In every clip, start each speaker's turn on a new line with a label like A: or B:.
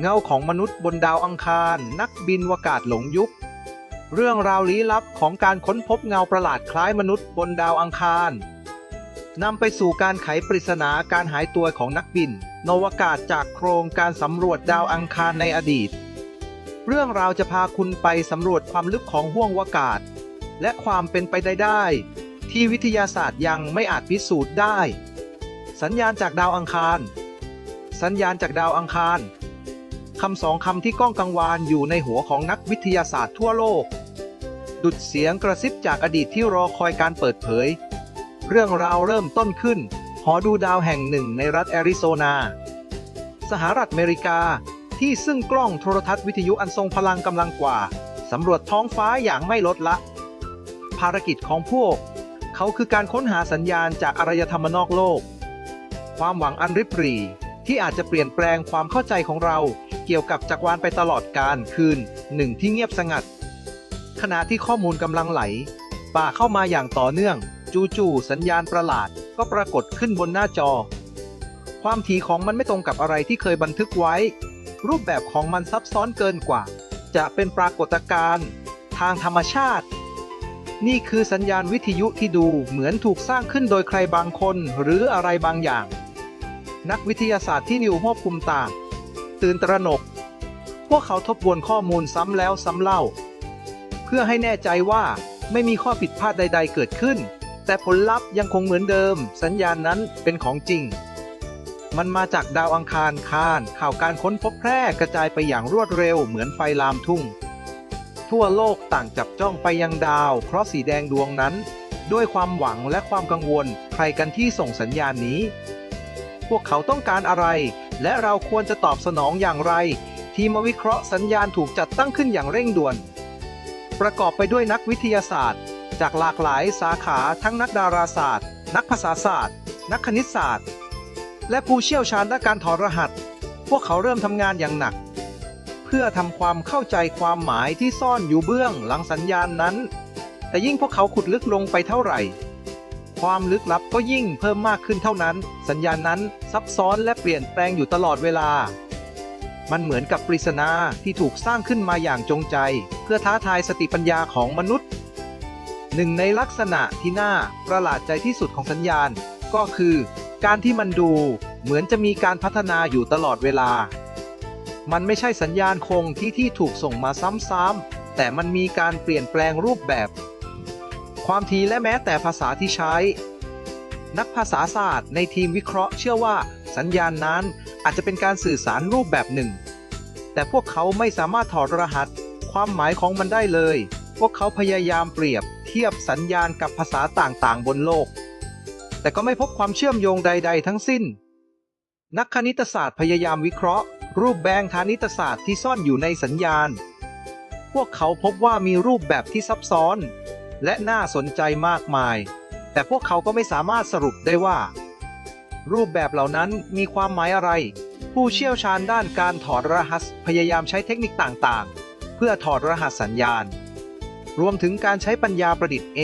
A: เงาของมนุษย์บนดาวอังคาร นักบินวกาศหลงยุค เรื่องราวลี้ลับของการค้นพบเงาประหลาดคล้ายมนุษย์บนดาวอังคารนำไปสู่การไขปริศนาการหายตัวของนักบิน นวกาศจากโครงการสำรวจดาวอังคารในอดีต เรื่องราวจะพาคุณไปสำรวจความลึกของห้วงวกาศ และความเป็นไปได้ได้ที่วิทยาศาสตร์ยังไม่อาจพิสูจน์ได้ สัญญาณจากดาวอังคาร สัญญาณจากดาวอังคาร คำสองคำที่ก้องกังวานอยู่ในหัวของนักวิทยาศาสตร์ทั่วโลก ดุดเสียงกระซิบจากอดีตที่รอคอยการเปิดเผย เรื่องราวเริ่มต้นขึ้น หอดูดาวแห่งหนึ่งในรัฐแอริโซนา สหรัฐอเมริกาที่ซึ่งกล้องโทรทัศน์วิทยุอันทรงพลังกำลังกว่าสำรวจท้องฟ้าอย่างไม่ลดละ ภารกิจของพวก เขาคือการค้นหาสัญญาณจากอารยธรรมนอกโลก ความหวังอันริบหรี่ที่อาจจะเปลี่ยนแปลงความเข้าใจของเรา เกี่ยวกับจักรวาลไปตลอดการคืนหนึ่งที่เงียบสงัด ขณะที่ข้อมูลกำลังไหล ป่าเข้ามาอย่างต่อเนื่อง จู่ๆสัญญาณประหลาดก็ปรากฏขึ้นบนหน้าจอ ความถี่ของมันไม่ตรงกับอะไรที่เคยบันทึกไว้ รูปแบบของมันซับซ้อนเกินกว่า จะเป็นปรากฏการณ์ทางธรรมชาติ นี่คือสัญญาณวิทยุที่ดูเหมือนถูกสร้างขึ้นโดยใครบางคนหรืออะไรบางอย่าง นักวิทยาศาสตร์ที่นิวควบคุมต่าง ตื่นตระหนก พวกเขาทบทวนข้อมูลซ้ำแล้วซ้ำเล่า เพื่อให้แน่ใจว่าไม่มีข้อผิดพลาดใด ๆ เกิดขึ้น แต่ผลลัพธ์ยังคงเหมือนเดิม สัญญาณนั้นเป็นของจริง มันมาจากดาวอังคารคานข่าวการค้นพบแพร่กระจายไปอย่างรวดเร็วเหมือนไฟลามทุ่ง ทั่วโลกต่างจับจ้องไปยังดาวเคราะห์สีแดงดวงนั้น ด้วยความหวังและความกังวลใครกันที่ส่งสัญญาณนี้ พวกเขาต้องการอะไร และเราควรจะตอบสนองอย่างไร ทีมวิเคราะห์สัญญาณถูกจัดตั้งขึ้นอย่างเร่งด่วน ประกอบไปด้วยนักวิทยาศาสตร์ จากหลากหลายสาขาทั้งนักดาราศาสตร์ นักภาษาศาสตร์ นักคณิตศาสตร์ และผู้เชี่ยวชาญด้านการถอดรหัส พวกเขาเริ่มทำงานอย่างหนัก เพื่อทำความเข้าใจความหมายที่ซ่อนอยู่เบื้องหลังสัญญาณนั้น แต่ยิ่งพวกเขาขุดลึกลงไปเท่าไหร่ ความลึกลับก็ยิ่งเพิ่มมากขึ้นเท่านั้น สัญญาณนั้นซับซ้อนและเปลี่ยนแปลงอยู่ตลอดเวลา มันเหมือนกับปริศนาที่ถูกสร้างขึ้นมาอย่างจงใจ เพื่อท้าทายสติปัญญาของมนุษย์ หนึ่งในลักษณะที่น่าประหลาดใจที่สุดของสัญญาณ ก็คือ การที่มันดูเหมือนจะมีการพัฒนาอยู่ตลอดเวลา มันไม่ใช่สัญญาณคงที่ที่ถูกส่งมาซ้ำๆแต่มันมีการเปลี่ยนแปลงรูปแบบ ความถี่และแม้แต่ภาษาที่ใช้ นักภาษาศาสตร์ในทีมวิเคราะห์เชื่อว่าสัญญาณนั้นอาจจะเป็นการสื่อสารรูปแบบหนึ่ง แต่พวกเขาไม่สามารถถอดรหัส ความหมายของมันได้เลย พวกเขาพยายามเปรียบเทียบสัญญาณกับภาษาต่างๆ บนโลก แต่ก็ไม่พบความเชื่อมโยงใด ๆ ทั้งสิ้น นักคณิตศาสตร์พยายามวิเคราะห์ รูปแบงคณิตศาสตร์ที่ซ่อนอยู่ในสัญญาณ พวกเขาพบว่ามีรูปแบบที่ซับซ้อน และน่าสนใจมากมาย แต่พวกเขาก็ไม่สามารถสรุปได้ว่า รูปแบบเหล่านั้นมีความหมายอะไร ผู้เชี่ยวชาญด้านการถอดรหัสพยายามใช้เทคนิคต่างๆ เพื่อถอดรหัสสัญญาณ รวมถึงการใช้ปัญญาประดิษฐ์ A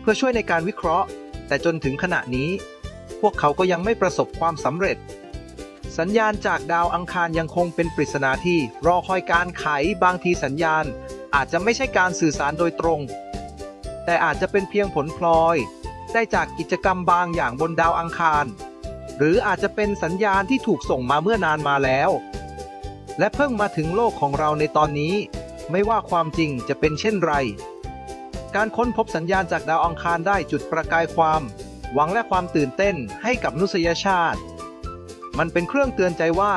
A: เพื่อช่วยในการวิเคราะห์ แต่จนถึงขณะนี้ พวกเขาก็ยังไม่ประสบความสำเร็จสัญญาณจากดาวอังคารยังคงเป็นปริศนาที่รอคอยการไข บางทีสัญญาณ อาจจะไม่ใช่การสื่อสารโดยตรง แต่อาจจะเป็นเพียงผลพลอย ได้จากกิจกรรมบางอย่างบนดาวอังคาร หรืออาจจะเป็นสัญญาณที่ถูกส่งมาเมื่อนานมาแล้ว และเพิ่งมาถึงโลกของเราในตอนนี้ ไม่ว่าความจริงจะเป็นเช่นไร การค้นพบสัญญาณจากดาวอังคารได้จุดประกายความ หวังและความตื่นเต้นให้กับนุษยชาติ มันเป็นเครื่องเตือนใจว่า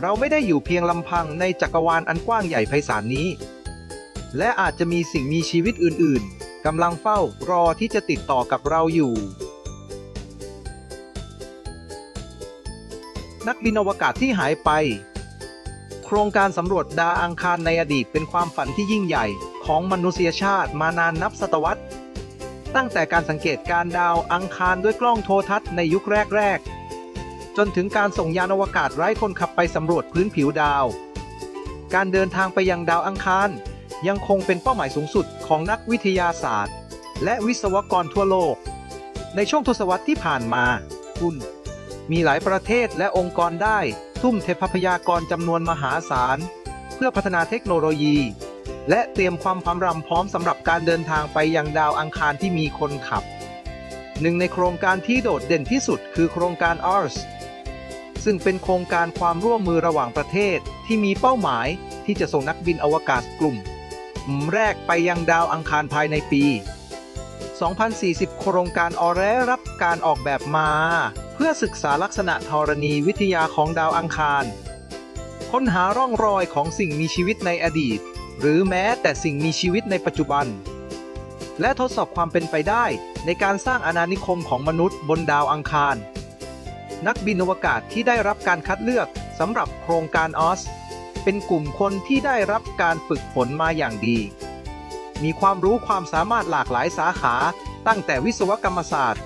A: เราไม่ได้อยู่เพียงลำพังในจักรวาลอันกว้างใหญ่ไพศาลนี้ และอาจจะมีสิ่งมีชีวิตอื่น ๆ กำลังเฝ้ารอที่จะติดต่อกับเราอยู่ นักบินอวกาศที่หายไป โครงการสำรวจดาวอังคารในอดีตเป็นความฝันที่ยิ่งใหญ่ของมนุษยชาติมานานนับศตวรรษ ตั้งแต่การสังเกตการดาวอังคารด้วยกล้องโทรทัศน์ในยุคแรก ๆ จนถึงการส่งยานอวกาศไร้คนขับไปสำรวจพื้นผิวดาว การเดินทางไปยังดาวอังคาร ยังคงเป็นเป้าหมายสูงสุดของนักวิทยาศาสตร์ และวิศวกรทั่วโลก ในช่วงทศวรรษที่ผ่านมา คุณ มีหลายประเทศและองค์กรได้ ทุ่มเทพยากรจำนวนมหาศาล เพื่อพัฒนาเทคโนโลยี และเตรียมความพร้อมพร้อมสำหรับการเดินทางไปยังดาวอังคารที่มีคนขับหนึ่งในโครงการที่โดดเด่นที่สุดคือโครงการ ARS ซึ่งเป็นโครงการความร่วมมือระหว่างประเทศที่มีเป้าหมายที่จะส่งนักบินอวกาศกลุ่ม แรกไปยังดาวอังคารภายในปี 2040 โครงการออแรรับการออกแบบมา เพื่อศึกษาลักษณะธรณีวิทยาของดาวอังคาร ค้นหาร่องรอยของสิ่งมีชีวิตในอดีต หรือแม้แต่สิ่งมีชีวิตในปัจจุบัน และทดสอบความเป็นไปได้ในการสร้างอาณานิคมของมนุษย์บนดาวอังคาร นักบินอวกาศที่ได้รับการคัดเลือกสำหรับโครงการออส เป็นกลุ่มคนที่ได้รับการฝึกฝนมาอย่างดี มีความรู้ความสามารถหลากหลายสาขา ตั้งแต่วิศวกรรมศาสตร์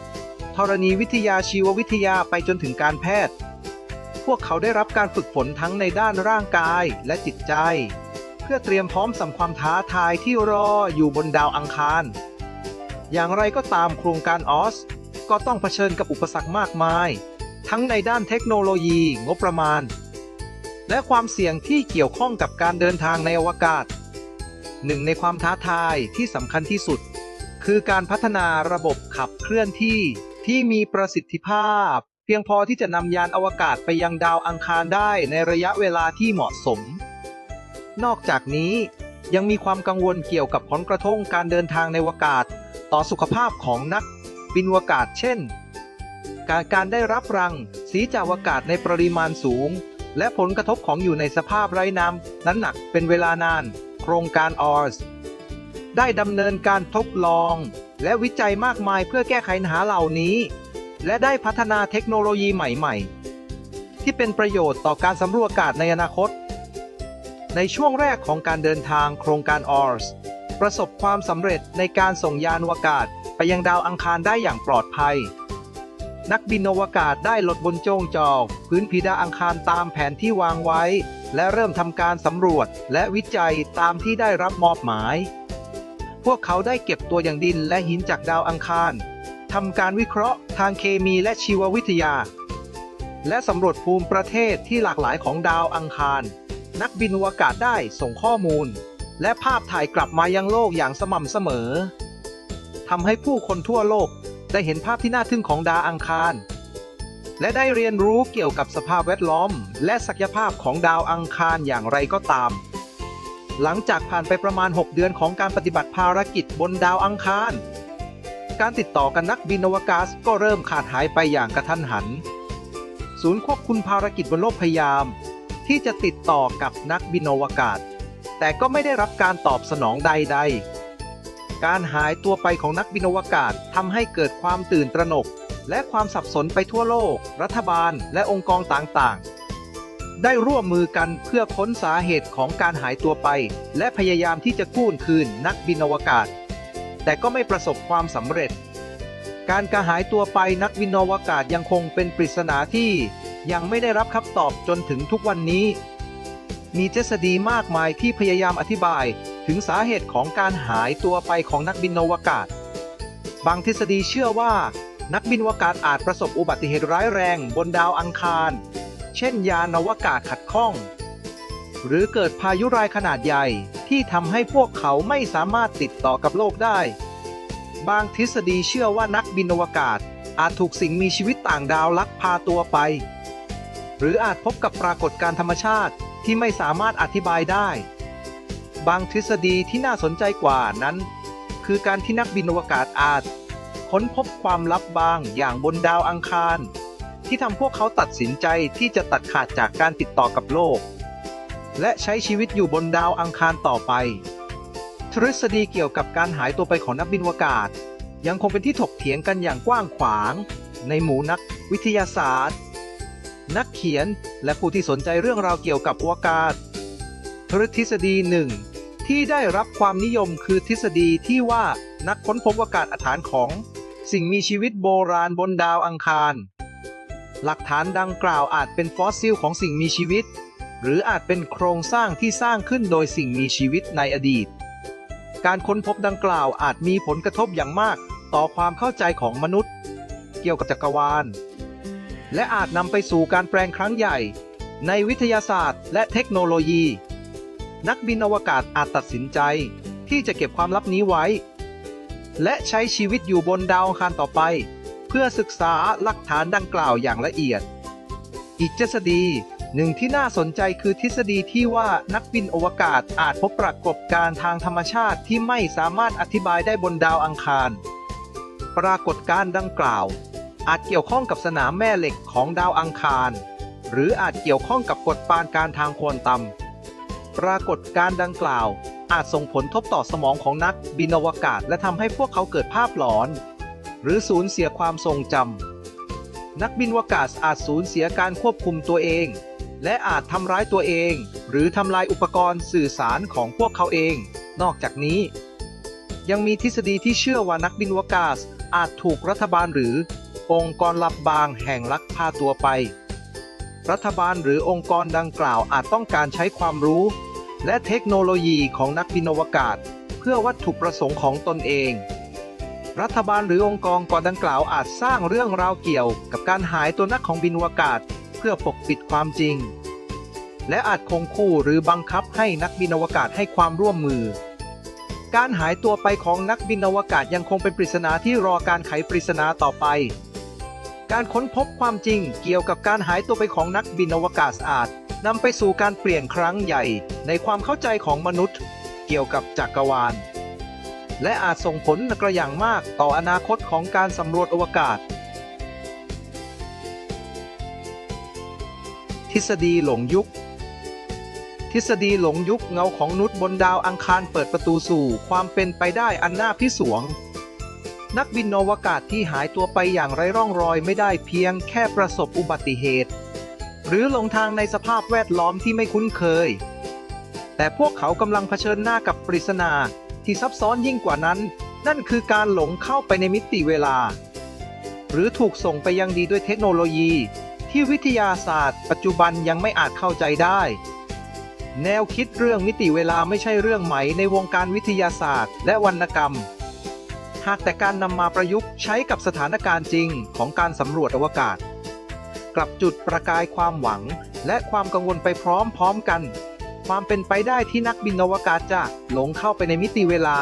A: ธรณีวิทยาชีววิทยาไปจนถึงการแพทย์ พวกเขาได้รับการฝึกฝนทั้งในด้านร่างกายและจิตใจ เพื่อเตรียมพร้อมสำหรับความท้าทายที่รออยู่บนดาวอังคาร อย่างไรก็ตามโครงการออสก็ต้องเผชิญกับอุปสรรคมากมาย ทั้งในด้านเทคโนโลยี งบประมาณ และความเสี่ยงที่เกี่ยวข้องกับการเดินทางในอวกาศ หนึ่งในความท้าทายที่สำคัญที่สุด คือการพัฒนาระบบขับเคลื่อนที่ที่มีประสิทธิภาพ เพียงพอที่จะนำยานอวกาศไปยังดาวอังคารได้ในระยะเวลาที่เหมาะสม นอกจากนี้ยังมีความกังวลเกี่ยวกับผลกระทบการเดินทางในอวกาศ ต่อสุขภาพของนักบินอวกาศเช่น การการได้รับรังสีจากอวกาศในปริมาณสูง และผลกระทบของอยู่ในสภาพไร้น้ำนั้นหนักเป็นเวลานาน โครงการออสได้ดำเนินการทดลอง และวิจัยมากมายเพื่อแก้ไขปัญหาเหล่านี้ และได้พัฒนาเทคโนโลยีใหม่ๆ ที่เป็นประโยชน์ต่อการสำรวจอากาศในอนาคต ในช่วงแรกของการเดินทางโครงการออสประสบความสำเร็จในการส่งยานอวกาศไปยังดาวอังคารได้อย่างปลอดภัย นักบินอวกาศได้ลดบนโจงจอกพื้นผิดาอังคารตามแผนที่วางไว้ และเริ่มทำการสำรวจและวิจัยตามที่ได้รับมอบหมาย พวกเขาได้เก็บตัวอย่างดินและหินจากดาวอังคารทำการวิเคราะห์ทางเคมีและชีววิทยา และสำรวจภูมิประเทศที่หลากหลายของดาวอังคาร นักบินอวกาศได้ส่งข้อมูล และภาพถ่ายกลับมายังโลกอย่างสม่ำเสมอทำให้ผู้คนทั่วโลก ได้เห็นภาพที่น่าทึ่งของดาวอังคาร และได้เรียนรู้เกี่ยวกับสภาพแวดล้อม และศักยภาพของดาวอังคารอย่างไรก็ตาม หลังจากผ่านไปประมาณ 6 เดือนของการปฏิบัติภารกิจบนดาวอังคาร การติดต่อกันนักบินอวกาศก็เริ่มขาดหายไปอย่างกระทันหัน ศูนย์ควบคุมภารกิจบนโลกพยายาม ที่จะติดต่อกับนักบินอวกาศ แต่ก็ไม่ได้รับการตอบสนองใด ๆ การหายตัวไปของนักบินอวกาศทำให้เกิดความตื่นตระหนก และความสับสนไปทั่วโลก รัฐบาลและองค์กรต่างๆ ได้ร่วมมือกันเพื่อค้นสาเหตุของการหายตัวไป และพยายามที่จะกู้คืนนักบินอวกาศ แต่ก็ไม่ประสบความสำเร็จ การกระหายตัวไปนักบินอวกาศยังคงเป็นปริศนาที่ยังไม่ได้รับคำตอบจนถึงทุกวันนี้ มีทฤษฎีมากมายที่พยายามอธิบาย ถึงสาเหตุของการหายตัวไปของนักบินอวกาศ บางทฤษฎีเชื่อว่า นักบินอวกาศอาจประสบอุบัติเหตุร้ายแรงบนดาวอังคาร เช่นยานอวกาศขัดข้อง หรือเกิดพายุรายขนาดใหญ่ที่ทำให้พวกเขาไม่สามารถติดต่อกับโลกได้ บางทฤษฎีเชื่อว่านักบินอวกาศอาจถูกสิ่งมีชีวิตต่างดาวลักพาตัวไป หรืออาจพบกับปรากฏการธรรมชาติที่ไม่สามารถอธิบายได้ บางทฤษฎีที่น่าสนใจกว่านั้น คือการที่นักบินอวกาศอาจ ค้นพบความลับบางอย่างบนดาวอังคาร ที่ทำพวกเขาตัดสินใจที่จะตัดขาดจากการติดต่อกับโลก และใช้ชีวิตอยู่บนดาวอังคารต่อไป ทฤษฎีเกี่ยวกับการหายตัวไปของนักบินอวกาศ ยังคงเป็นที่ถกเถียงกันอย่างกว้างขวาง ในหมู่นักวิทยาศาสตร์ นักเขียนและผู้ที่สนใจเรื่องราวเกี่ยวกับอวกาศทฤษฎีหนึ่ง ที่ได้รับความนิยมคือทฤษฎีที่ว่านักค้นพบอากาศฐานของ สิ่งมีชีวิตโบราณบนดาวอังคาร หลักฐานดังกล่าวอาจเป็นฟอสซิลของสิ่งมีชีวิต หรืออาจเป็นโครงสร้างที่สร้างขึ้นโดยสิ่งมีชีวิตในอดีต การค้นพบดังกล่าวอาจมีผลกระทบอย่างมากต่อความเข้าใจของมนุษย์ เกี่ยวกับจักรวาล และอาจนำไปสู่การแปลงครั้งใหญ่ ในวิทยาศาสตร์ และเทคโนโลยี นักบินอวกาศอาจตัดสินใจ ที่จะเก็บความลับนี้ไว้ และใช้ชีวิตอยู่บนดาวอังคารต่อไป เพื่อศึกษาหลักฐานดังกล่าวอย่างละเอียด อีกทฤษฎีหนึ่งที่น่าสนใจคือทฤษฎีที่ว่านักบินอวกาศอาจพบปรากฏการณ์ทางธรรมชาติที่ไม่สามารถอธิบายได้บนดาวอังคาร ปรากฏการณ์ดังกล่าว อาจเกี่ยวข้องกับสนามแม่เหล็กของดาวอังคาร หรืออาจเกี่ยวข้องกับกฎปานการทางควอนตัม ปรากฏการ์ดังกล่าว อาจส่งผลทบต่อสมองของนักบินอวกาศและทำให้พวกเขาเกิดภาพหลอน หรือสูญเสียความทรงจำนักบินอวกาศอาจสูญเสียการควบคุมตัวเอง และอาจทำร้ายตัวเอง หรือทำลายอุปกรณ์สื่อสารของพวกเขาเอง นอกจากนี้ ยังมีทฤษฎีที่เชื่อว่านักบินอวกาศอาจถูกรัฐบาลหรือ องค์กรลับบางแห่งลักพาตัวไป รัฐบาลหรือองค์กรดังกล่าวอาจต้องการใช้ความรู้ และเทคโนโลยีของนักบินอวกาศ เพื่อวัตถุประสงค์ของตนเอง รัฐบาลหรือองค์กรก่อนดังกล่าวอาจสร้างเรื่องราวเกี่ยวกับการหายตัวนักของบินอวกาศ เพื่อปกปิดความจริง และอาจคงคู่หรือบังคับให้นักบินอวกาศให้ความร่วมมือ การหายตัวไปของนักบินอวกาศยังคงเป็นปริศนาที่รอการไขปริศนาต่อไป การค้นพบความจริงเกี่ยวกับการหายตัวไปของนักบินอวกาศอาจนำไปสู่การเปลี่ยนครั้งใหญ่ ในความเข้าใจของมนุษย์ เกี่ยวกับจักรวาล และอาจส่งผลกระอย่างมากต่ออนาคตของการสำรวจอวกาศ ทฤษฎีหลงยุค ทฤษฎีหลงยุคเงาของนุษย์บนดาวอังคารเปิดประตูสู่ความเป็นไปได้อันน่าพิศวง นักบินอวกาศที่หายตัวไปอย่างไร้ร่องรอยไม่ได้เพียงแค่ประสบอุบัติเหตุ หรือหลงทางในสภาพแวดล้อมที่ไม่คุ้นเคย แต่พวกเขากำลังเผชิญหน้ากับปริศนาที่ซับซ้อนยิ่งกว่านั้น นั่นคือการหลงเข้าไปในมิติเวลา หรือถูกส่งไปยังดีด้วยเทคโนโลยี ที่วิทยาศาสตร์ ปัจจุบันยังไม่อาจเข้าใจได้ แนวคิดเรื่องมิติเวลาไม่ใช่เรื่องใหม่ในวงการวิทยาศาสตร์ และวรรณกรรม หากแต่การนำมาประยุกต์ใช้กับสถานการณ์จริงของการสำรวจอวกาศ กลับจุดประกายความหวัง และความกังวลไปพร้อมๆกัน ความเป็นไปได้ที่นักบินอวกาศจะหลงเข้าไปในมิติเวลา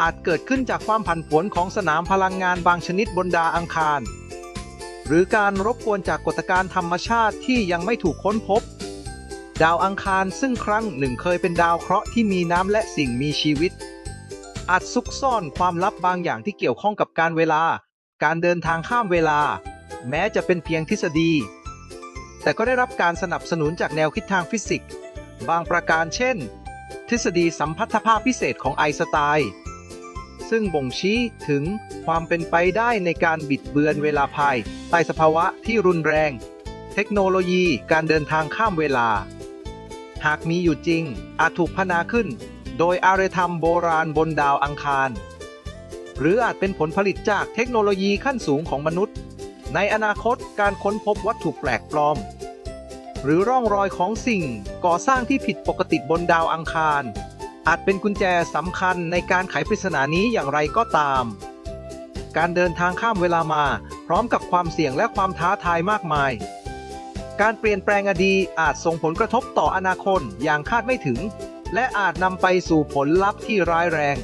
A: อาจเกิดขึ้นจากความผันผวนของสนามพลังงานบางชนิดบนดาวอังคาร หรือการรบกวนจากกฎการธรรมชาติที่ยังไม่ถูกค้นพบ ดาวอังคารซึ่งครั้งหนึ่งเคยเป็นดาวเคราะห์ที่มีน้ำและสิ่งมีชีวิต อาจซุกซ่อนความลับบางอย่างที่เกี่ยวข้องกับการเวลา การเดินทางข้ามเวลา แม้จะเป็นเพียงทฤษฎี แต่ก็ได้รับการสนับสนุนจากแนวคิดทางฟิสิกส์ บางประการเช่น ทฤษฎีสัมพัทธภาพพิเศษของไอน์สไตน์ซึ่งบ่งชี้ถึงความเป็นไปได้ในการบิดเบือนเวลาภายใต้สภาวะที่รุนแรง เทคโนโลยีการเดินทางข้ามเวลา หากมีอยู่จริงอาจถูกพนาขึ้น โดยอารยธรรมโบราณบนดาวอังคาร หรืออาจเป็นผลผลิตจากเทคโนโลยีขั้นสูงของมนุษย์ ในอนาคตการค้นพบวัตถุแปลกปลอม หรือร่องรอยของสิ่งก่อสร้างที่ผิดปกติบนดาวอังคาร อาจเป็นกุญแจสำคัญในการไขปริศนานี้อย่างไรก็ตาม การเดินทางข้ามเวลามาพร้อมกับความเสี่ยงและความท้าทายมากมายการเปลี่ยนแปลงอดีตอาจส่งผลกระทบต่ออนาคตอย่างคาดไม่ถึง และอาจนำไปสู่ผลลัพธ์ที่ร้ายแรง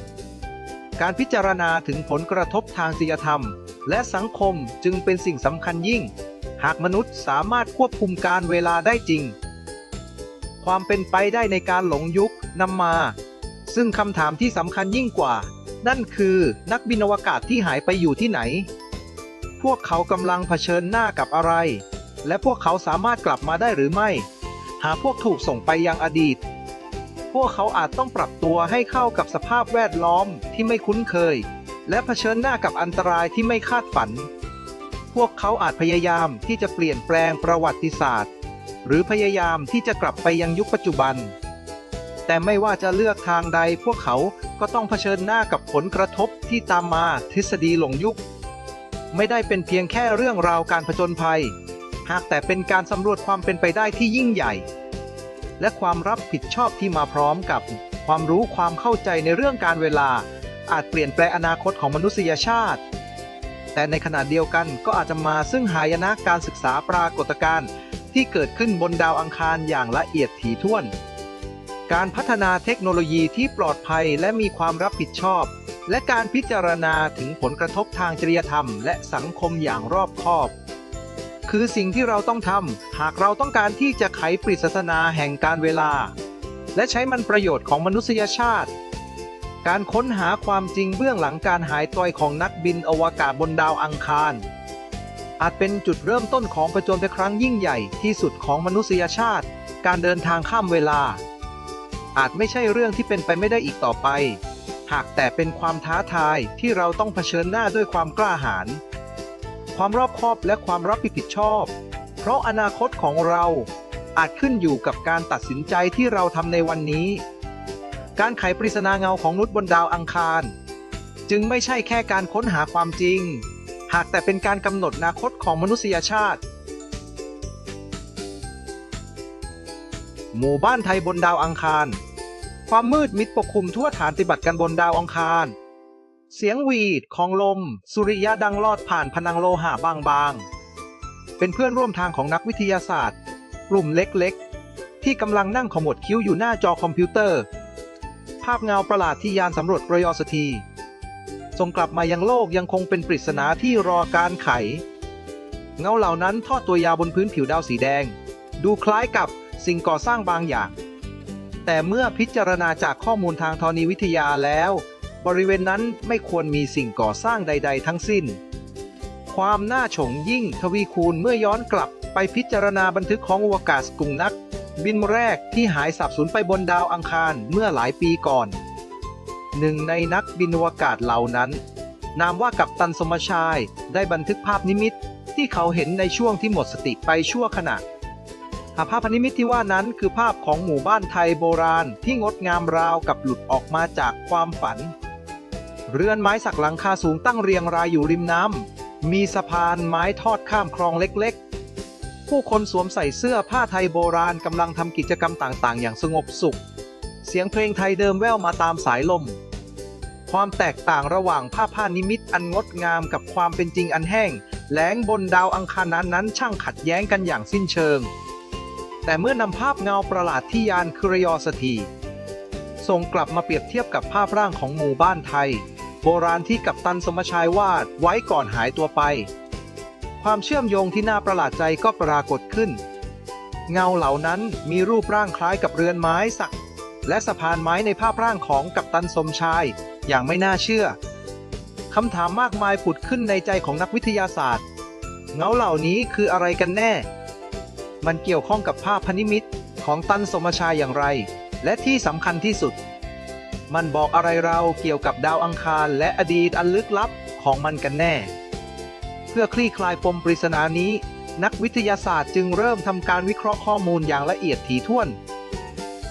A: การพิจารณาถึงผลกระทบทางศีลธรรม และสังคมจึงเป็นสิ่งสำคัญยิ่ง หากมนุษย์สามารถควบคุมการเวลาได้จริง ความเป็นไปได้ในการหลงยุคนำมา ซึ่งคำถามที่สำคัญยิ่งกว่า นั่นคือนักบินอวกาศที่หายไปอยู่ที่ไหน พวกเขากำลังเผชิญหน้ากับอะไร และพวกเขาสามารถกลับมาได้หรือไม่ หากพวกถูกส่งไปยังอดีต พวกเขาอาจต้องปรับตัวให้เข้ากับสภาพแวดล้อมที่ไม่คุ้นเคย และเผชิญหน้ากับอันตรายที่ไม่คาดฝัน พวกเขาอาจพยายามที่จะเปลี่ยนแปลงประวัติศาสตร์ หรือพยายามที่จะกลับไปยังยุคปัจจุบัน แต่ไม่ว่าจะเลือกทางใดพวกเขาก็ต้องเผชิญหน้ากับผลกระทบที่ตามมาทฤษฎีหลงยุค ไม่ได้เป็นเพียงแค่เรื่องราวการผจญภัย หากแต่เป็นการสำรวจความเป็นไปได้ที่ยิ่งใหญ่ และความรับผิดชอบที่มาพร้อมกับ ความรู้ความเข้าใจในเรื่องการเวลา อาจเปลี่ยนแปลงอนาคตของมนุษยชาติ แต่ในขณะเดียวกันก็อาจจะมาซึ่งหายนะการศึกษาปรากฏการณ์ที่เกิดขึ้นบนดาวอังคารอย่างละเอียดถี่ถ้วน การพัฒนาเทคโนโลยีที่ปลอดภัยและมีความรับผิดชอบ และการพิจารณาถึงผลกระทบทางจริยธรรม และสังคมอย่างรอบคอบ คือสิ่งที่เราต้องทำหากเราต้องการที่จะไขปริศนาแห่งการเวลา และใช้มันประโยชน์ของมนุษยชาติ การค้นหาความจริงเบื้องหลังการหายตัวของนักบินอวกาศบนดาวอังคาร อาจเป็นจุดเริ่มต้นของประจนภัยครั้งยิ่งใหญ่ที่สุดของมนุษยชาติ การเดินทางข้ามเวลา อาจไม่ใช่เรื่องที่เป็นไปไม่ได้อีกต่อไป หากแต่เป็นความท้าทายที่เราต้องเผชิญหน้าด้วยความกล้าหาญ ความรอบคอบและความรับผิดชอบ เพราะอนาคตของเราอาจขึ้นอยู่กับการตัดสินใจที่เราทำในวันนี้ การไขปริศนาเงาของนุษย์บนดาวอังคาร จึงไม่ใช่แค่การค้นหาความจริง หากแต่เป็นการกำหนดอนาคตของมนุษยชาติ หมู่บ้านไทยบนดาวอังคาร ความมืดมิดปกคลุมทั่วฐานปฏิบัติกันบนดาวอังคาร เสียงหวีดของลม สุริยะดังลอดผ่านพนังโลหะบางๆ เป็นเพื่อนร่วมทางของนักวิทยาศาสตร์ กลุ่มเล็กๆ ที่กำลังนั่งขมวดคิ้วอยู่หน้าจอคอมพิวเตอร์ ภาพเงาประหลาดที่ยานสำรวจรยอสทีส่งกลับมายังโลกยังคงเป็นปริศนาที่รอการไข เงาเหล่านั้นทอดตัวยาวบนพื้นผิวดาวสีแดง ดูคล้ายกับสิ่งก่อสร้างบางอย่าง แต่เมื่อพิจารณาจากข้อมูลทางธรณีวิทยาแล้ว บริเวณนั้นไม่ควรมีสิ่งก่อสร้างใด ๆ ทั้งสิ้น ความน่าฉงยิ่งทวีคูณเมื่อย้อนกลับไปพิจารณาบันทึกของอวกาศกลุ่มนัก บินแรกที่หายสับสูญไปบนดาวอังคารเมื่อหลายปีก่อน หนึ่งในนักบินอวกาศเหล่านั้น นามว่ากัปตันสมชายได้บันทึกภาพนิมิตที่เขาเห็นในช่วงที่หมดสติไปชั่วขณะหาภาพนิมิตที่ว่านั้นคือภาพของหมู่บ้านไทยโบราณที่งดงามราวกับหลุดออกมาจากความฝัน เรือนไม้สักหลังคาสูงตั้งเรียงรายอยู่ริมน้ำ มีสะพานไม้ทอดข้ามคลองเล็กๆ ผู้คนสวมใส่เสื้อผ้าไทยโบราณกำลังทำกิจกรรมต่างๆ อย่างสงบสุข เสียงเพลงไทยเดิมแว่วมาตามสายลม ความแตกต่างระหว่างภาพผ้านิมิตอันงดงามกับความเป็นจริงอันแห้งแล้งบนดาวอังคารนั้นนั้นช่างขัดแย้งกันอย่างสิ้นเชิง แต่เมื่อนำภาพเงาประหลาดที่ยานคุรยอสทีส่งกลับมาเปรียบเทียบกับภาพร่างของหมู่บ้านไทย โบราณที่กัปตันสมชายวาดไว้ก่อนหายตัวไป ความเชื่อมโยงที่น่าประหลาดใจก็ปรากฏขึ้น เงาเหล่านั้นมีรูปร่างคล้ายกับเรือนไม้สัก และสะพานไม้ในภาพร่างของกัปตันสมชายอย่างไม่น่าเชื่อคำถามมากมายผุดขึ้นในใจของนักวิทยาศาสตร์ เงาเหล่านี้คืออะไรกันแน่ มันเกี่ยวข้องกับภาพพนิมิตของตันสมชายอย่างไร และที่สำคัญที่สุด มันบอกอะไรเราเกี่ยวกับดาวอังคารและอดีตอันลึกลับของมันกันแน่ เพื่อคลี่คลายปมปริศนานี้ นักวิทยาศาสตร์จึงเริ่มทำการวิเคราะห์ข้อมูลอย่างละเอียดถี่ถ้วน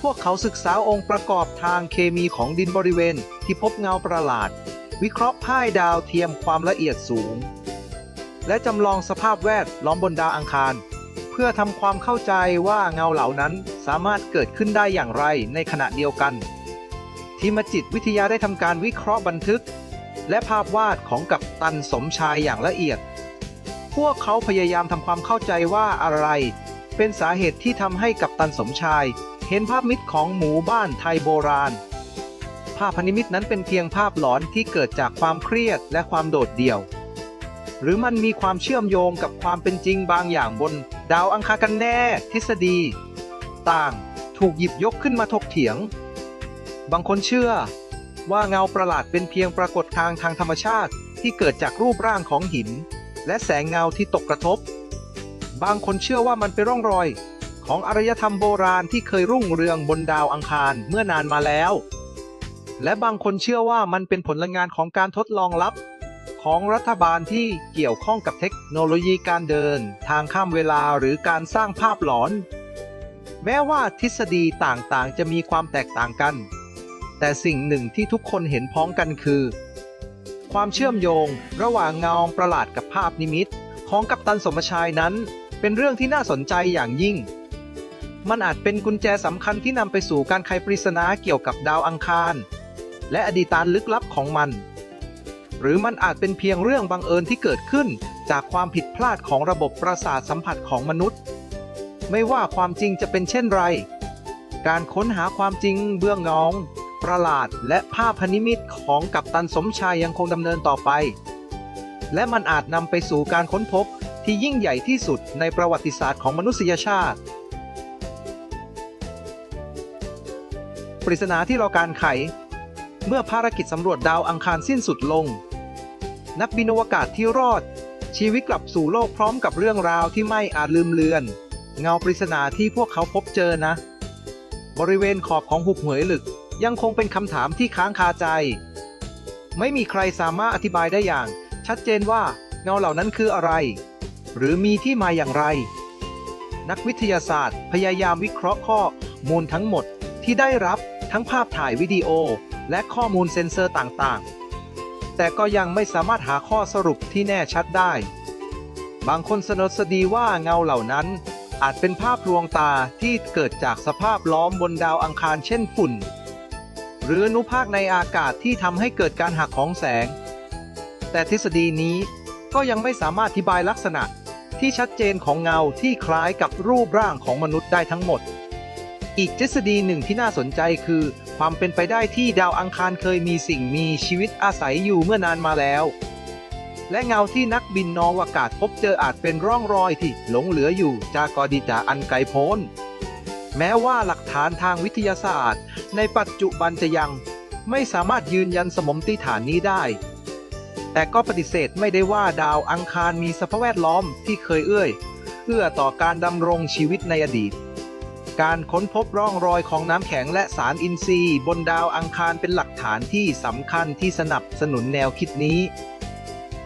A: พวกเขาศึกษาองค์ประกอบทางเคมีของดินบริเวณที่พบเงาประหลาด วิเคราะห์พ่ายดาวเทียมความละเอียดสูง และจำลองสภาพแวดล้อมบนดาวอังคารเพื่อทำความเข้าใจว่าเงาเหล่านั้นสามารถเกิดขึ้นได้อย่างไรในขณะเดียวกัน ทีมจิตวิทยาได้ทำการวิเคราะห์บันทึก และภาพวาดของกัปตันสมชายอย่างละเอียด พวกเขาพยายามทำความเข้าใจว่าอะไร เป็นสาเหตุที่ทำให้กัปตันสมชาย เห็นภาพมิตรของหมู่บ้านไทยโบราณ ภาพพนิมิตนั้นเป็นเพียงภาพหลอนที่เกิดจากความเครียดและความโดดเดี่ยว หรือมันมีความเชื่อมโยงกับความเป็นจริงบางอย่างบน ดาวอังคารกันแน่ ทฤษฎี ต่าง ถูกหยิบยกขึ้นมาถกเถียง บางคนเชื่อ ว่าเงาประหลาดเป็นเพียงปรากฏทางทางธรรมชาติที่เกิดจากรูปร่างของหิน และแสงเงาที่ตกกระทบ บางคนเชื่อว่ามันเป็นร่องรอย ของอารยธรรมโบราณที่เคยรุ่งเรืองบนดาวอังคารเมื่อนานมาแล้ว และบางคนเชื่อว่ามันเป็นผลงานของการทดลองลับ ของรัฐบาลที่เกี่ยวข้องกับเทคโนโลยีการเดิน ทางข้ามเวลาหรือการสร้างภาพหลอน แม้ว่าทฤษฎีต่างๆ จะมีความแตกต่างกัน แต่สิ่งหนึ่งที่ทุกคนเห็นพ้องกันคือ ความเชื่อมโยงระหว่างเงาประหลาดกับภาพนิมิต ของกัปตันสมชายนั้น เป็นเรื่องที่น่าสนใจอย่างยิ่ง มันอาจเป็นกุญแจสำคัญที่นำไปสู่การไขปริศนาเกี่ยวกับดาวอังคาร และอดีตานลึกลับของมัน หรือมันอาจเป็นเพียงเรื่องบังเอิญที่เกิดขึ้นจากความผิดพลาดของระบบประสาทสัมผัสของมนุษย์ ไม่ว่าความจริงจะเป็นเช่นไร การค้นหาความจริงเบื้องเง ประหลาดและภาพพนิมิตของกัปตันสมชายยังคงดำเนินต่อไป และมันอาจนำไปสู่การค้นพบที่ยิ่งใหญ่ที่สุดในประวัติศาสตร์ของมนุษยชาติ ปริศนาที่เราการไข เมื่อภารกิจสำรวจดาวอังคารสิ้นสุดลง นักบินอวกาศที่รอด ชีวิตกลับสู่โลกพร้อมกับเรื่องราวที่ไม่อาจลืมเลือน เงาปริศนาที่พวกเขาพบเจอนะ บริเวณขอบของหุบเหวยหลึก ยังคงเป็นคำถามที่ค้างคาใจ ไม่มีใครสามารถอธิบายได้อย่าง ชัดเจนว่าเงาเหล่านั้นคืออะไร หรือมีที่มาอย่างไร นักวิทยาศาสตร์ พยายามวิเคราะห์ข้อมูลทั้งหมดที่ได้รับทั้งภาพถ่ายวิดีโอ และข้อมูลเซ็นเซอร์ต่างๆ แต่ก็ยังไม่สามารถหาข้อสรุปที่แน่ชัดได้ บางคนเสนอสดีว่าเงาเหล่านั้น อาจเป็นภาพลวงตาที่เกิดจากสภาพล้อมบนดาวอังคารเช่นฝุ่น หรืออนุภาคในอากาศที่ทำให้เกิดการหักของแสง แต่ทฤษฎีนี้ก็ยังไม่สามารถอธิบายลักษณะที่ชัดเจนของเงาที่คล้ายกับรูปร่างของมนุษย์ได้ทั้งหมด อีกทฤษฎีหนึ่งที่น่าสนใจคือ ความเป็นไปได้ที่ดาวอังคารเคยมีสิ่งมีชีวิตอาศัยอยู่เมื่อนานมาแล้ว และเงาที่นักบินนอวกาศพบเจออาจเป็นร่องรอยที่หลงเหลืออยู่จากอดีตอันไกลโพ้น แม้ว่าหลักฐานทางวิทยาศาสตร์ ในปัจจุบันจะยังไม่สามารถยืนยันสมมติฐานนี้ได้ แต่ก็ปฏิเสธไม่ได้ว่าดาวอังคารมีสภาพแวดล้อมที่เคยเอื้อยเอื้อต่อการดำรงชีวิตในอดีต การค้นพบร่องรอยของน้ำแข็งและสารอินทรีย์ บนดาวอังคารเป็นหลักฐานที่สำคัญที่สนับสนุนแนวคิดนี้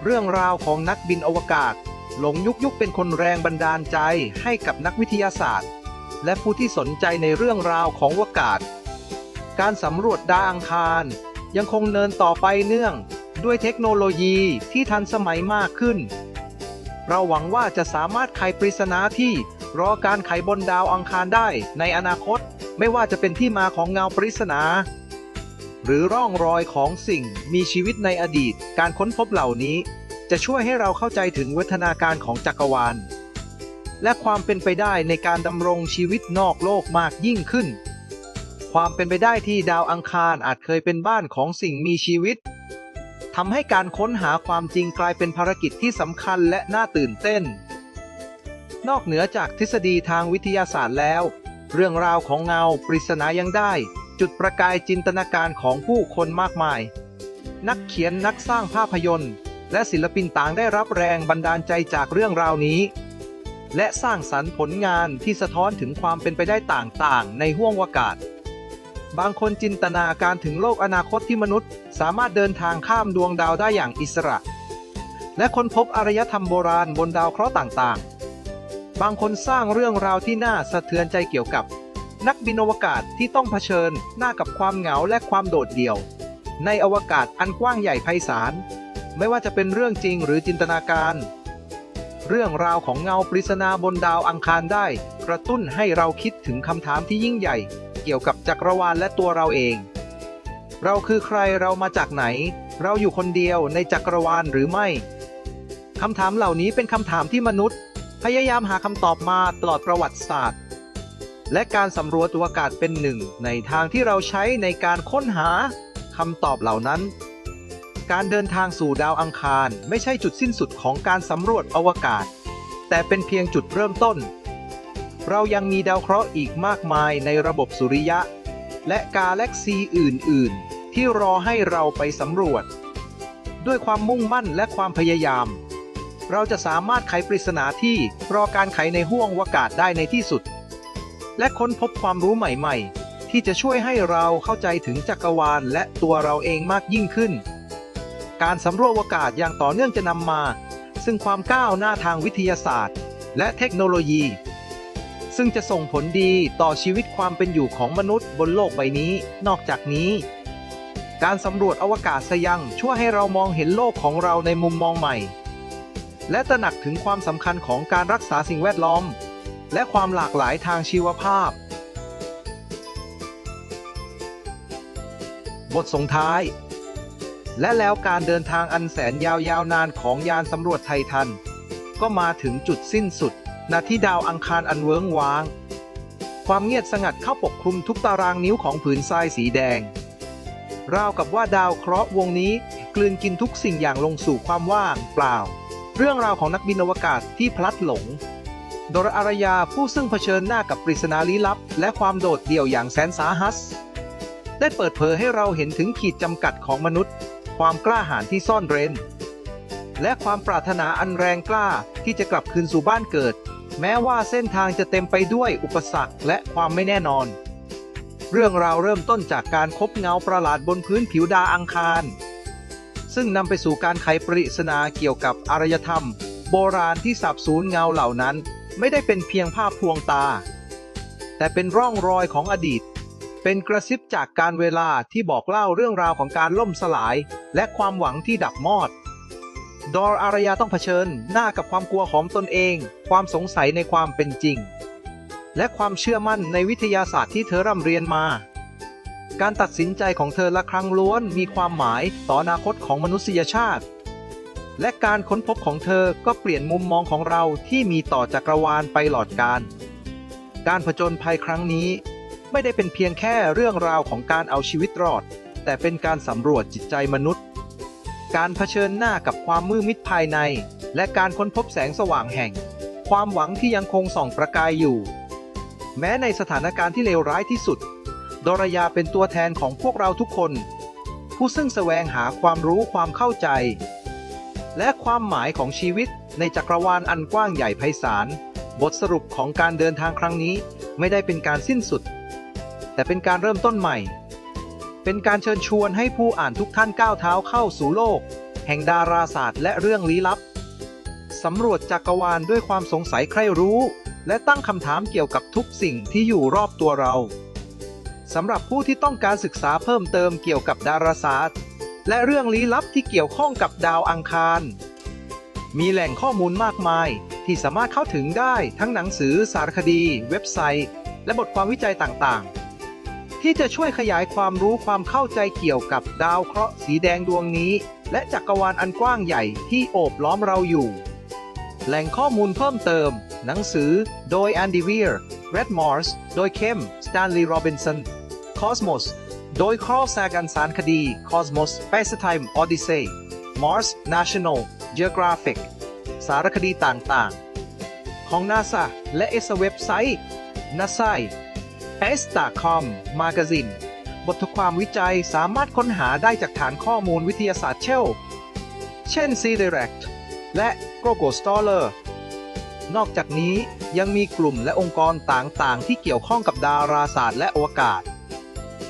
A: เรื่องราวของนักบินอวกาศ หลงยุกยุกเป็นคนแรงบันดาลใจให้กับนักวิทยาศาสตร์ และผู้ที่สนใจในเรื่องราวของอวกาศ การสำรวจดาวอังคาร ยังคงเนินต่อไปเนื่อง ด้วยเทคโนโลยีที่ทันสมัยมากขึ้น เราหวังว่าจะสามารถไขปริศนาที่รอการไขบนดาวอังคารได้ในอนาคต ไม่ว่าจะเป็นที่มาของเงาปริศนา หรือร่องรอยของสิ่งมีชีวิตในอดีต การค้นพบเหล่านี้ จะช่วยให้เราเข้าใจถึงวัฒนาการของจักรวาล และความเป็นไปได้ในการดำรงชีวิตนอกโลกมากยิ่งขึ้น ความเป็นไปได้ที่ดาวอังคารอาจเคยเป็นบ้านของสิ่งมีชีวิตทำให้การค้นหาความจริงกลายเป็นภารกิจที่สำคัญและน่าตื่นเต้น นอกเหนือจากทฤษฎีทางวิทยาศาสตร์แล้ว เรื่องราวของเงาปริศนายังได้ จุดประกายจินตนาการของผู้คนมากมาย นักเขียนนักสร้างภาพยนตร์ และศิลปินต่างได้รับแรงบันดาลใจจากเรื่องราวนี้ และสร้างสรรค์ผลงานที่สะท้อนถึงความเป็นไปได้ต่างๆ ในห้วงวากาศ บางคนจินตนาการถึงโลกอนาคตที่มนุษย์ สามารถเดินทางข้ามดวงดาวได้อย่างอิสระ และค้นพบอารยธรรมโบราณบนดาวเคราะห์ต่างๆ บางคนสร้างเรื่องราวที่น่าสะเทือนใจเกี่ยวกับ นักบินอวกาศที่ต้องเผชิญหน้ากับความเหงาและความโดดเดี่ยว ในอวกาศอันกว้างใหญ่ไพศาลไม่ว่าจะเป็นเรื่องจริงหรือจินตนาการ เรื่องราวของเงาปริศนาบนดาวอังคารได้ กระตุ้นให้เราคิดถึงคำถามที่ยิ่งใหญ่ เกี่ยวกับจักรวาลและตัวเราเอง เราคือใครเรามาจากไหน เราอยู่คนเดียวในจักรวาลหรือไม่คำถามเหล่านี้เป็นคำถามที่มนุษย์ พยายามหาคำตอบมาตลอดประวัติศาสตร์ และการสำรวจอวกาศเป็นหนึ่ง ในทางที่เราใช้ในการค้นหาคำตอบเหล่านั้น การเดินทางสู่ดาวอังคาร ไม่ใช่จุดสิ้นสุดของการสำรวจอวกาศ แต่เป็นเพียงจุดเริ่มต้น เรายังมีดาวเคราะห์อีกมากมายในระบบสุริยะ และกาแล็กซีอื่น ๆ ที่รอให้เราไปสำรวจ ด้วยความมุ่งมั่นและความพยายาม เราจะสามารถไขปริศนาที่รอการไขในห้วงวากาศได้ในที่สุด และค้นพบความรู้ใหม่ ๆที่จะช่วยให้เราเข้าใจถึงจักรวาลและตัวเราเองมากยิ่งขึ้น การสำรวจอวกาศอย่างต่อเนื่องจะนำมา ซึ่งความก้าวหน้าทางวิทยาศาสตร์ และเทคโนโลยี ซึ่งจะส่งผลดีต่อชีวิตความเป็นอยู่ของมนุษย์บนโลกใบนี้ นอกจากนี้ การสำรวจอวกาศยังช่วยให้เรามองเห็นโลกของเราในมุมมองใหม่ และตระหนักถึงความสำคัญของการรักษาสิ่งแวดล้อม และความหลากหลายทางชีวภาพ บทส่งท้าย และแล้วการเดินทางอันแสนยาวยาวนานของยานสำรวจไททัน ก็มาถึงจุดสิ้นสุดนาที่ดาวอังคารอันเวิ้งว้าง ความเงียบสงัดเข้าปกคลุมทุกตารางนิ้วของผืนทรายสีแดง ราวกับว่าดาวเคราะห์วงนี้ กลืนกินทุกสิ่งอย่างลงสู่ความว่างเปล่า เรื่องราวของนักบินอวกาศที่พลัดหลง โดรอารยาผู้ซึ่งเผชิญหน้ากับปริศนาลี้ลับ และความโดดเดี่ยวอย่างแสนสาหัส ได้เปิดเผยให้เราเห็นถึงขีดจำกัดของมนุษย์ ความกล้าหาญที่ซ่อนเร้น และความปรารถนาอันแรงกล้าที่จะกลับคืนสู่บ้านเกิด แม้ว่าเส้นทางจะเต็มไปด้วยอุปสรรคและความไม่แน่นอน เรื่องราวเริ่มต้นจากการพบเงาประหลาดบนพื้นผิวดาอังคาร ซึ่งนำไปสู่การไขปริศนาเกี่ยวกับอารยธรรม โบราณที่สับสูญเงาเหล่านั้น ไม่ได้เป็นเพียงภาพพวงตา แต่เป็นร่องรอยของอดีต เป็นกระซิบจากการเวลาที่บอกเล่าเรื่องราวของการล่มสลาย และความหวังที่ดับมอด ดอร์อารยาต้องเผชิญหน้ากับความกลัวของตนเอง ความสงสัยในความเป็นจริง และความเชื่อมั่นในวิทยาศาสตร์ที่เธอร่ำเรียนมา การตัดสินใจของเธอละครั้งล้วนมีความหมายต่ออนาคตของมนุษยชาติ และการค้นพบของเธอก็เปลี่ยนมุมมองของเราที่มีต่อจักรวาลไปหลอดการการผจญภัยครั้งนี้ ไม่ได้เป็นเพียงแค่เรื่องราวของการเอาชีวิตรอด แต่เป็นการสำรวจจิตใจมนุษย์ การเผชิญหน้ากับความมืดมิดภายใน และการค้นพบแสงสว่างแห่ง ความหวังที่ยังคงส่องประกายอยู่ แม้ในสถานการณ์ที่เลวร้ายที่สุด ดรยาเป็นตัวแทนของพวกเราทุกคน ผู้ซึ่งแสวงหาความรู้ความเข้าใจ และความหมายของชีวิตในจักรวาลอันกว้างใหญ่ไพศาล บทสรุปของการเดินทางครั้งนี้ไม่ได้เป็นการสิ้นสุด แต่เป็นการเริ่มต้นใหม่ เป็นการเชิญชวนให้ผู้อ่านทุกท่านก้าวเท้าเข้าสู่โลก แห่งดาราศาสตร์และเรื่องลี้ลับ สำรวจจักรวาลด้วยความสงสัยใคร่รู้ และตั้งคำถามเกี่ยวกับทุกสิ่งที่อยู่รอบตัวเราสำหรับผู้ที่ต้องการศึกษาเพิ่มเติมเกี่ยวกับดาราศาสตร์ และเรื่องลี้ลับที่เกี่ยวข้องกับดาวอังคาร มีแหล่งข้อมูลมากมายที่สามารถเข้าถึงได้ทั้งหนังสือสารคดี เว็บไซต์ และบทความวิจัยต่างๆ ที่จะช่วยขยายความรู้ความเข้าใจเกี่ยวกับดาวเคราะห์สีแดงดวงนี้ และจักรวาลอันกว้างใหญ่ที่โอบล้อมเราอยู่ แหล่งข้อมูลเพิ่มเติม หนังสือ โดยแอนดีเวียร์เรดมอร์สโดยเคมสแตนลีย์โรบินสัน Cosmos โดยครอสแซกันสารคดี Cosmos Spacetime Odyssey Mars National Geographic สารคดีต่างๆ ของ NASA และ ESA เว็บไซต์ NASA S.com Magazine บทความวิจัยสามารถค้นหาได้จากฐานข้อมูลวิทยาศาสตร์เช่ลเช่น C Direct และ Google Scholar นอกจากนี้ยังมีกลุ่มและองค์กรต่างๆ ที่เกี่ยวข้องกับดาราศาสตร์และอวกาศ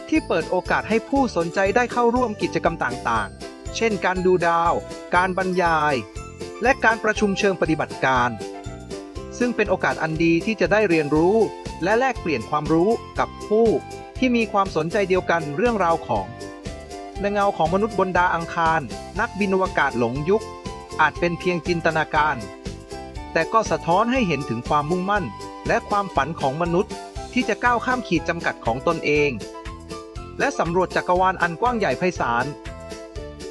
A: ที่เปิดโอกาสให้ผู้สนใจได้เข้าร่วมกิจกรรมต่างๆ เช่น การดูดาว การบรรยาย และการประชุมเชิงปฏิบัติการ ซึ่งเป็นโอกาสอันดีที่จะได้เรียนรู้ และแลกเปลี่ยนความรู้กับผู้ที่มีความสนใจเดียวกันเรื่องราวของในเงาของมนุษย์บนดาอังคาร นักบินอวกาศหลงยุค อาจเป็นเพียงจินตนาการ แต่ก็สะท้อนให้เห็นถึงความมุ่งมั่น และความฝันของมนุษย์ ที่จะก้าวข้ามขีดจำกัดของตนเอง และสำรวจจักรวาลอันกว้างใหญ่ไพศาล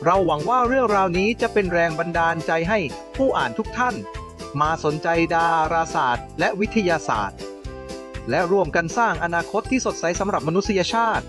A: เราหวังว่าเรื่องราวนี้จะเป็นแรงบันดาลใจให้ผู้อ่านทุกท่าน มาสนใจดาราศาสตร์ และวิทยาศาสตร์ และร่วมกันสร้างอนาคตที่สดใสสำหรับมนุษยชาติ